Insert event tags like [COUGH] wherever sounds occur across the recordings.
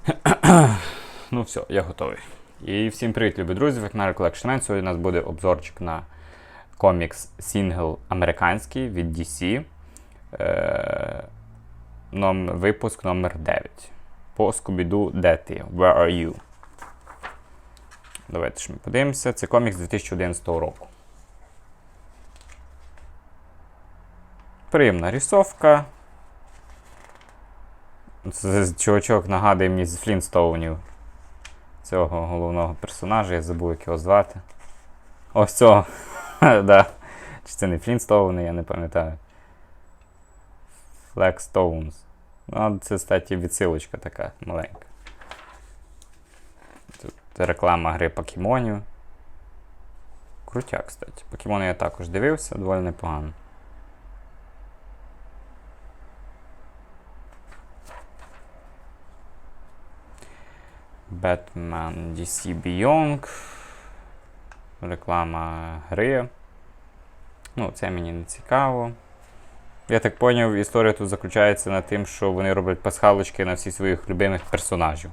[CLEARS THROAT] ну все, я готовий. І всім привіт, любі друзі! Ви на Collection Man. Сьогодні у нас буде обзорчик на комікс Сінгл американський від DC. Е, ном, випуск номер 9. По Скубіду Де ти? Where are you? Давайте ж ми подивимося. Це комікс 2011 року. Приємна рисовка. Це чувачок нагадує мені з Флінстоунів. Цього головного персонажа, я забув, як його звати. Ось цього. [LAUGHS] да. Чи це не Флінстоуни, я не пам'ятаю. Флекстоунс. Ну, це, кстати, відсилочка така маленька. Тут реклама гри покемонів. Крутяк, кстати. Покемони я також дивився, доволі непогано. Batman DC Beyond. Реклама гри. Ну, це мені не цікаво. Я так поняв, історія тут заключається на тим, що вони роблять пасхалочки на всіх своїх любимих персонажів.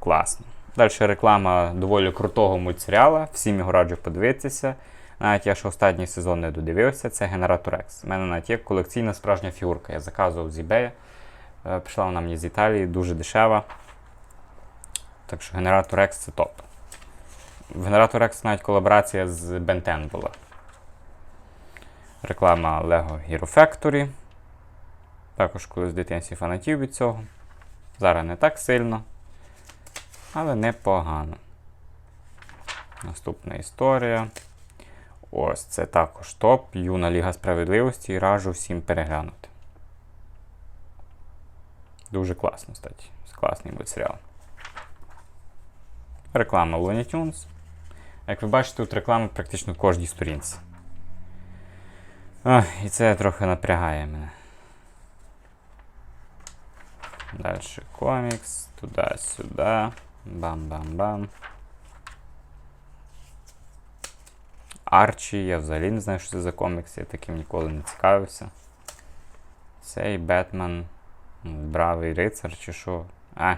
Класно. Далі реклама доволі крутого мультсеріала. Всім його раджу подивитися. Навіть я ще останній сезон не додивився, це Генератор X. У мене навіть є колекційна справжня фігурка. Я заказував з eBay. Е, Прийшла вона мені з Італії, дуже дешева. Так що Генератор X це топ. В Генератор X навіть колаборація з Ben 10 була. Реклама Lego Hero Factory. Також колись в дитинстві фанатів від цього. Зараз не так сильно, але непогано. Наступна історія. Ось це також топ. Юна Ліга Справедливості і раджу всім переглянути. Дуже класно, кстати. Класний мультсеріал. Реклама Looney Tunes. Як ви бачите, тут реклама практично кожній сторінці. Ох, і це трохи напрягає мене. Далі комікс, туди-сюди. Бам-бам-бам. Арчі, я взагалі не знаю, що це за комікс, я таким ніколи не цікавився. Цей Бетмен. Бравий рицар чи що. А.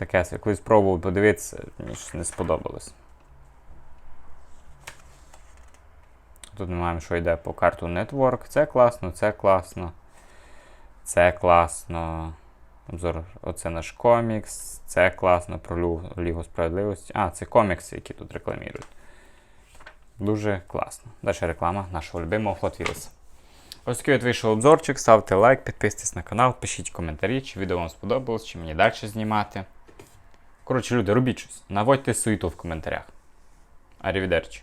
Таке я колись пробував подивитися, мені щось не сподобалось. Тут ми маємо, що йде по карту Network. Це класно, це класно. Це класно. Обзор, оце наш комікс. Це класно про Лігу справедливості. А, це комікси, які тут рекламують. Дуже класно. Далі реклама нашого любимого Hot Wheels. Ось такий от вийшов обзорчик. Ставте лайк, підписуйтесь на канал, пишіть коментарі, чи відео вам сподобалось, чи мені далі знімати. Коротше, люди, робіть щось. Наводьте суету в коментарях. Арівідерчі.